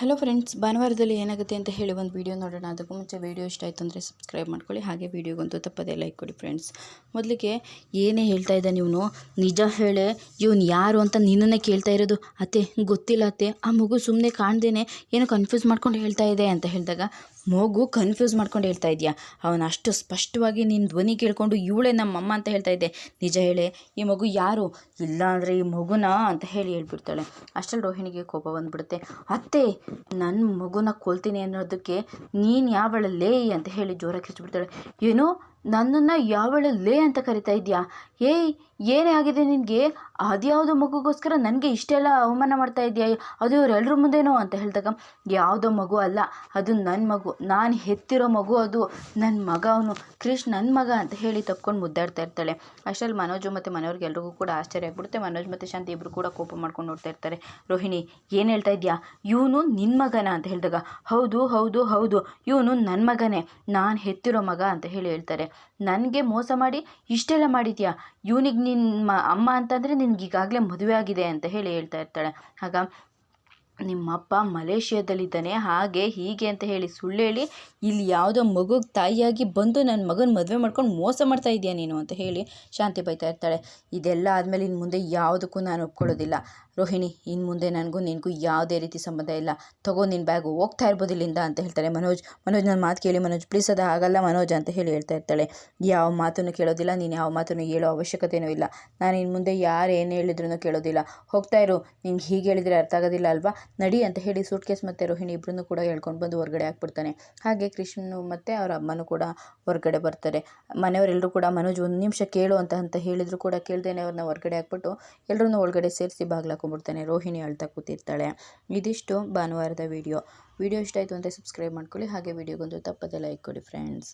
Hello friends, ಭಾನುವಾರದಲ್ಲಿ ಏನಾಗುತ್ತೆ ಅಂತ ಹೇಳಿ ಒಂದು ವೀಡಿಯೋ ನೋಡೋಣ. ಅದಕ್ಕೂ ಮುಂಚೆ ವೀಡಿಯೋ ಇಷ್ಟ ಆಯಿತು ಅಂದರೆ ಸಬ್ಸ್ಕ್ರೈಬ್ ಮಾಡ್ಕೊಳ್ಳಿ. ಹಾಗೆ ವೀಡಿಯೋಗೊಂದು ತಪ್ಪದೇ ಲೈಕ್ ಕೊಡಿ ಫ್ರೆಂಡ್ಸ್ ಮೊದಲಿಗೆ ಏನೇ ಹೇಳ್ತಾ ಇದ್ದಾನೆ ಇವನು ನಿಜ ಹೇಳೆ, ಇವನು ಯಾರು ಅಂತ ನಿನ್ನನ್ನೇ ಕೇಳ್ತಾ ಇರೋದು? ಅತ್ತೆ, ಗೊತ್ತಿಲ್ಲ ಅತ್ತೆ. ಆ ಮಗು ಸುಮ್ಮನೆ ಕಾಣ್ದೇನೆ ಏನೋ ಕನ್ಫ್ಯೂಸ್ ಮಾಡ್ಕೊಂಡು ಹೇಳ್ತಾ ಇದೆ ಅಂತ ಹೇಳಿದಾಗ ಮಗು ಕನ್ಫ್ಯೂಸ್ ಮಾಡ್ಕೊಂಡು ಹೇಳ್ತಾ ಇದೆಯಾ? ಅವನು ಅಷ್ಟು ಸ್ಪಷ್ಟವಾಗಿ ನಿನ್ನ ಧ್ವನಿ ಕೇಳಿಕೊಂಡು ಇವಳೇ ನಮ್ಮಮ್ಮ ಅಂತ ಹೇಳ್ತಾ ಇದ್ದೆ. ನಿಜ ಹೇಳಿ, ಈ ಮಗು ಯಾರು? ಇಲ್ಲ ಅಂದರೆ ಈ ಮಗುನ ಅಂತ ಹೇಳಿ ಹೇಳ್ಬಿಡ್ತಾಳೆ. ಅಷ್ಟರಲ್ಲಿ ರೋಹಿಣಿಗೆ ಕೋಪ ಬಂದುಬಿಡುತ್ತೆ. ಅತ್ತೆ ನನ್ನ ಮಗುನ ಕೊಲ್ತೀನಿ ಅನ್ನೋದಕ್ಕೆ ನೀನು ಯಾವಳಲ್ಲೇ ಅಂತ ಹೇಳಿ ಜೋರಾಗಿ ಹಚ್ಚಿಬಿಡ್ತಾಳೆ ಏನು? ನನ್ನನ್ನು ಯಾವಳು ಲೇ ಅಂತ ಕರಿತಾ ಇದೆಯಾ? ಏಯ್, ಏನೇ ಆಗಿದೆ ನಿನಗೆ? ಅದ್ಯಾವುದೋ ಮಗುಗೋಸ್ಕರ ನನಗೆ ಇಷ್ಟೆಲ್ಲ ಅವಮಾನ ಮಾಡ್ತಾ ಇದೆಯಾ? ಅದು ಇವರೆಲ್ಲರ ಮುಂದೆನೋ ಅಂತ ಹೇಳಿದಾಗ, ಯಾವುದೋ ಮಗು ಅಲ್ಲ, ಅದು ನನ್ನ ಮಗು. ನಾನು ಹೆತ್ತಿರೋ ಮಗು ಅದು ನನ್ನ ಮಗ ಅವನು. ಕ್ರಿಶ್ ನನ್ನ ಮಗ ಅಂತ ಹೇಳಿ ತಕ್ಕೊಂಡು ಮುದ್ದಾಡ್ತಾ ಇರ್ತಾಳೆ. ಅಷ್ಟರಲ್ಲಿ ಮನೋಜು ಮತ್ತು ಮನೆಯವ್ರಿಗೆ ಎಲ್ರಿಗೂ ಕೂಡ ಆಶ್ಚರ್ಯ ಆಗ್ಬಿಡುತ್ತೆ. ಮನೋಜ್ ಮತ್ತು ಶಾಂತಿ ಇಬ್ಬರು ಕೂಡ ಕೋಪ ಮಾಡ್ಕೊಂಡು ನೋಡ್ತಾ ಇರ್ತಾರೆ. ರೋಹಿಣಿ, ಏನು ಹೇಳ್ತಾ ಇದೆಯಾ? ಇವನು ನಿನ್ನ ಮಗನ ಅಂತ ಹೇಳಿದಾಗ, ಹೌದು ಹೌದು ಹೌದು. ಇವನು ನನ್ನ ಮಗನೇ. ನಾನು ಹೆತ್ತಿರೋ ಮಗ ಅಂತ ಹೇಳಿ ಹೇಳ್ತಾರೆ. ನನಗೆ ಮೋಸ ಮಾಡಿ ಇಷ್ಟೆಲ್ಲ ಮಾಡಿದ್ಯಾ? ಇವನಿಗೆ ನಿನ್ನ ಅಮ್ಮ ಅಂತಂದರೆ ನಿನಗೆ ಈಗಾಗಲೇ ಮದುವೆ ಆಗಿದೆ ಅಂತ ಹೇಳಿ ಹೇಳ್ತಾ ಇರ್ತಾಳೆ. ಆಗ ನಿಮ್ಮಪ್ಪ ಮಲೇಷ್ಯಾದಲ್ಲಿದ್ದಾನೆ, ಹಾಗೆ ಹೀಗೆ ಅಂತ ಹೇಳಿ ಸುಳ್ಳು ಹೇಳಿ ಇಲ್ಲಿ ಯಾವುದೋ ಮಗುಗೆ ತಾಯಿಯಾಗಿ ಬಂದು ನನ್ನ ಮಗನ ಮದುವೆ ಮಾಡ್ಕೊಂಡು ಮೋಸ ಮಾಡ್ತಾ ಇದೆಯಾ ನೀನು ಅಂತ ಹೇಳಿ ಶಾಂತಿ ಬೈತಾ ಇರ್ತಾಳೆ. ಇದೆಲ್ಲ ಆದಮೇಲೆ ಇನ್ನು ಮುಂದೆ ಯಾವುದಕ್ಕೂ ನಾನು ಒಪ್ಕೊಳ್ಳೋದಿಲ್ಲ. ರೋಹಿಣಿ ಇನ್ನು ಮುಂದೆ ನನಗೂ ನಿನಗೂ ಯಾವುದೇ ರೀತಿ ಸಂಬಂಧ ಇಲ್ಲ. ತಗೋ ನಿನ್ನ ಬ್ಯಾಗು ಹೋಗ್ತಾ ಇರ್ಬೋದು ಇಲ್ಲಿಂದ ಅಂತ ಹೇಳ್ತಾರೆ ಮನೋಜ್. ಮನೋಜ್ ನನ್ನ ಮಾತು ಕೇಳಿ ಮನೋಜ್. ಪ್ಲೀಸ್ ಅದು ಆಗಲ್ಲ ಮನೋಜ್ ಅಂತ ಹೇಳಿ ಹೇಳ್ತಾ ಇರ್ತಾಳೆ. ಯಾವ ಮಾತನ್ನು ಕೇಳೋದಿಲ್ಲ, ನೀನು ಯಾವ ಮಾತನ್ನು ಹೇಳೋ ಅವಶ್ಯಕತೆಯೂ ಇಲ್ಲ. ನಾನು ಇನ್ನು ಮುಂದೆ ಯಾರು ಏನು ಹೇಳಿದ್ರು ಕೇಳೋದಿಲ್ಲ. ಹೋಗ್ತಾ ಇರು, ನಿಂಗೆ ಹೀಗೆ ಹೇಳಿದರೆ ಅರ್ಥ ಆಗೋದಿಲ್ಲ ಅಲ್ವಾ? ನಡಿ ಅಂತ ಹೇಳಿ ಸೂಟ್ ಕೇಸ್ ಮತ್ತು ರೋಹಿಣಿ ಇಬ್ಬರನ್ನು ಕೂಡ ಹೇಳ್ಕೊಂಡು ಬಂದು ಹೊರಗಡೆ ಹಾಕ್ಬಿಡ್ತಾನೆ. ಹಾಗೆ ಕೃಷ್ಣನು ಮತ್ತು ಅವರ ಅಮ್ಮನೂ ಕೂಡ ಹೊರಗಡೆ ಬರ್ತಾರೆ. ಮನೆಯವರೆಲ್ಲರೂ ಕೂಡ, ಮನೋಜ್ ಒಂದು ನಿಮಿಷ ಕೇಳು ಅಂತ ಅಂತ ಹೇಳಿದರೂ ಕೂಡ ಕೇಳ್ದೇನೆ ಅವ್ರನ್ನ ಹೊರಗಡೆ ಹಾಕ್ಬಿಟ್ಟು ಎಲ್ಲರನ್ನೂ ಒಳಗಡೆ ಸೇರಿಸಿ ಬಾಗಿಲು ಹಾಕೊಂಡ್ಬಿಡ್ತಾನೆ ರೋಹಿಣಿ ಅಳ್ತಾ ಕೂತಿರ್ತಾಳೆ. ಇದಿಷ್ಟು ಭಾನುವಾರದ ವಿಡಿಯೋ ವಿಡಿಯೋ ಇಷ್ಟ ಆಯಿತು ಅಂದರೆ ಸಬ್ಸ್ಕ್ರೈಬ್ ಮಾಡ್ಕೊಳ್ಳಿ. ಹಾಗೆ ವಿಡಿಯೋಗೊಂದು ತಪ್ಪದೆ ಲೈಕ್ ಕೊಡಿ ಫ್ರೆಂಡ್ಸ್